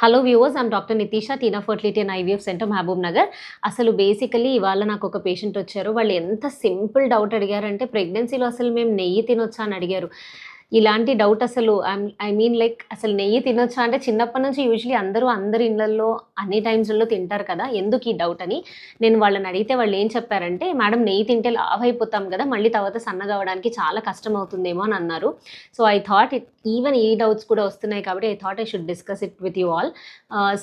Hello viewers I'm doctor Nitisha Tina fertility and IVF centre Mahabubnagar అసలు basically ఇవాళ నాకు ఒక పేషెంట్ వచ్చారు. వాళ్ళు ఎంత సింపుల్ డౌట్ అడిగారంటే ప్రెగ్నెన్సీలో అసలు మేము నెయ్యి తినొచ్చా అని అడిగారు. ఇలాంటి డౌట్ అసలు ఐ మీన్ లైక్ అసలు నెయ్యి తినొచ్చా? అంటే చిన్నప్పటి నుంచి యూజువలీ అందరూ అందరి ఇళ్ళల్లో అన్ని టైమ్స్లో తింటారు కదా ఎందుకు ఈ డౌట్ అని? నేను వాళ్ళని అడిగితే వాళ్ళు ఏం చెప్పారంటే మేడం నెయ్యి తింటే లావ్ అయిపోతాం కదా మళ్ళీ తర్వాత సన్నగా అవ్వడానికి చాలా కష్టం అవుతుందేమో అని అన్నారు. So I thought it even ఈ డౌట్స్ కూడా వస్తున్నాయి కాబట్టి I thought I should discuss it with you all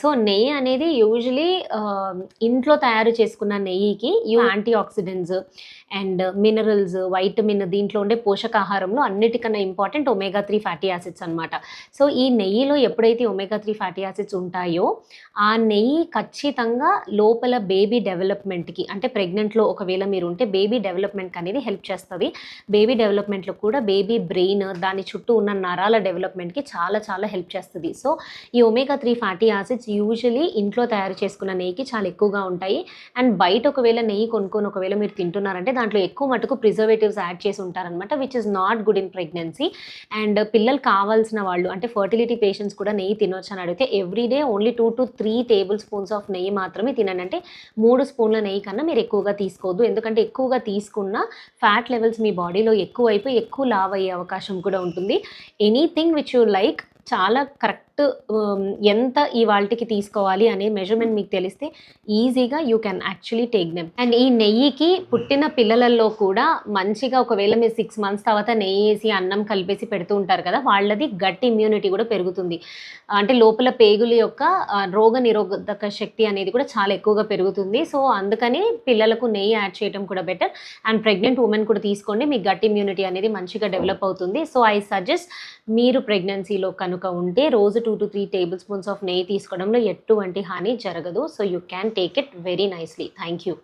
so నెయ్యి అనేది యూజువలీ ఇంట్లో తయారు చేసుకున్న నెయ్యికి you antioxidants and minerals vitamin దీంట్లో ఉండే పోషకాహారంలో అన్నిటికన్నా important omega three fatty acids అనమాట సో ఈ నెయ్యిలో ఎప్పుడైతే ఒమేగా త్రీ ఫ్యాటీ యాసిడ్స్ ఉంటాయో ఆ నెయ్యి ఖచ్చితంగా లోపల బేబీ డెవలప్మెంట్కి అంటే ప్రెగ్నెంట్లో ఒకవేళ మీరు ఉంటే బేబీ డెవలప్మెంట్కి అనేది హెల్ప్ చేస్తుంది. బేబీ డెవలప్మెంట్లో కూడా బేబీ బ్రెయిన్ దాని చుట్టూ ఉన్న నరాల డెవలప్మెంట్కి చాలా చాలా హెల్ప్ చేస్తుంది. సో ఈ omega three fatty acids usually ఇంట్లో తయారు చేసుకున్న నెయ్యికి చాలా ఎక్కువగా ఉంటాయి. అండ్ బయట ఒకవేళ నెయ్యి కొనుక్కొని ఒకవేళ మీరు తింటున్నారంటే దాంట్లో ఎక్కువ మటుకు ప్రిజర్వేటివ్స్ యాడ్ చేసి ఉంటారనమాట which is not good in pregnancy and పిల్లలు కావాల్సిన వాళ్ళు అంటే ఫర్టిలిటీ పేషెంట్స్ కూడా నెయ్యి తినొచ్చు అని అడిగితే everyday only two to three tablespoons of నెయ్యి మాత్రమే తినండి. అంటే మూడు స్పూన్ల నెయ్యి కన్నా మీరు ఎక్కువగా తీసుకోవద్దు. ఎందుకంటే ఎక్కువగా తీసుకున్న ఫ్యాట్ లెవెల్స్ మీ బాడీలో ఎక్కువ అయిపోయి ఎక్కువ లావ్ అయ్యే అవకాశం కూడా ఉంటుంది. ఎనీథింగ్ విచ్ యూ లైక్ చాలా కరెక్ట్ ఎంత ఈ వాళ్ళకి తీసుకోవాలి అనే మెజర్మెంట్ మీకు తెలిస్తే ఈజీగా you can actually take them. And ఈ నెయ్యికి పుట్టిన పిల్లలలో కూడా మంచిగా ఒకవేళ మీరు సిక్స్ మంత్స్ తర్వాత నెయ్యి వేసి అన్నం కలిపేసి పెడుతూ ఉంటారు కదా వాళ్ళది గట్ ఇమ్యూనిటీ కూడా పెరుగుతుంది. అంటే లోపల పేగుల యొక్క రోగ నిరోధక శక్తి అనేది కూడా చాలా ఎక్కువగా పెరుగుతుంది. సో అందుకని పిల్లలకు నెయ్యి యాడ్ చేయడం కూడా బెటర్ అండ్ ప్రెగ్నెంట్ ఉమెన్ కూడా తీసుకోండి మీ గట్ ఇమ్యూనిటీ అనేది మంచిగా డెవలప్ అవుతుంది. సో ఐ సజెస్ట్ మీరు ప్రెగ్నెన్సీలో కనుక ఉంటే రోజు two to three tablespoons of నెయ్యి తీసుకోవడంలో ఎటువంటి హాని జరగదు. So you can take it very nicely thank you